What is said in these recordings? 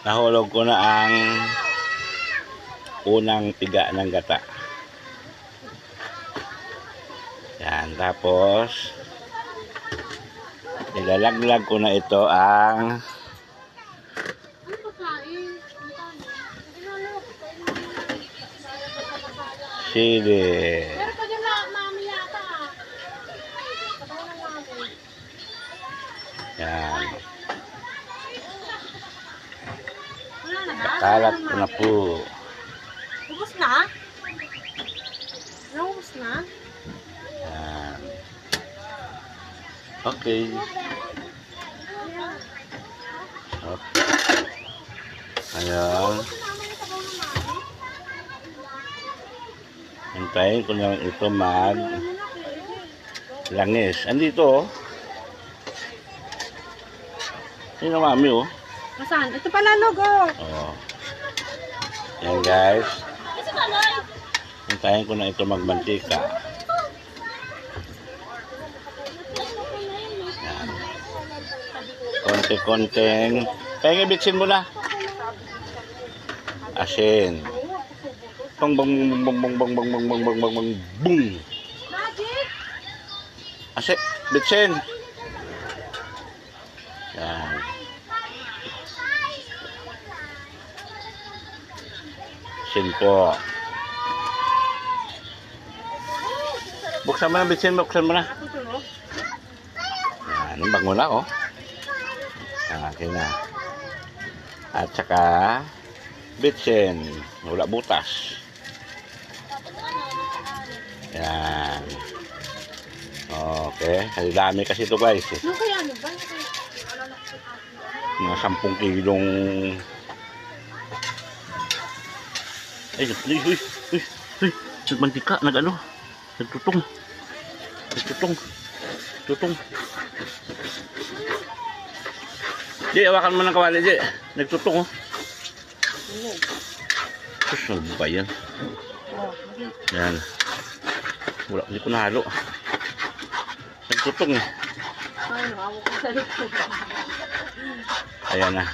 Nahulog ko na ang unang piga ng gata. Yan, tapos nilalaglag ko na ito ang sili. Pero pag yung la- mami yata ah. Sabaw ng mami. Yan. Wala na ba? Kalat ko na po. Ubus na? Ubus na? Yan. Okay. Okay. Ayan. Hintayin ko lang ito mag langis. Andito oh. Sino mami oh? Nasaan? Ito pala logo. Oh. Yan guys. Hintayin ko na ito magmantika. Yan. Konti-konting. Kaya bitsin mo na. Asin. Bang bang bang bang bang bang bang bang bang bang bang bang. Magic! Asin. Bitsin. Asin po. Buksan mo na, bitsin mo, buksan mo na. Yan, yung bango na, oh. Ang akin na. At saka, bitsin. Wala butas. Yan. Okay. Kasi dami kasi ito guys. eh. Mga sampung kilong... Ay, ay, ay, ay, ay. Nagmantika, nag ano. Nagtutong. Nagtutong. Tutong. Di, awakan mo ng kawali, Di. Nagtutong, oh. Sus, ano ba yan? Yan. Wala, hindi ko nahalo. Nagtutong, eh. Ayan na.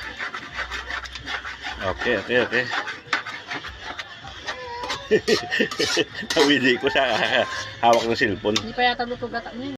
Okay, okay, okay. Nawili ko sa hawak ng cellphone. Hindi pa yata luto gata niya.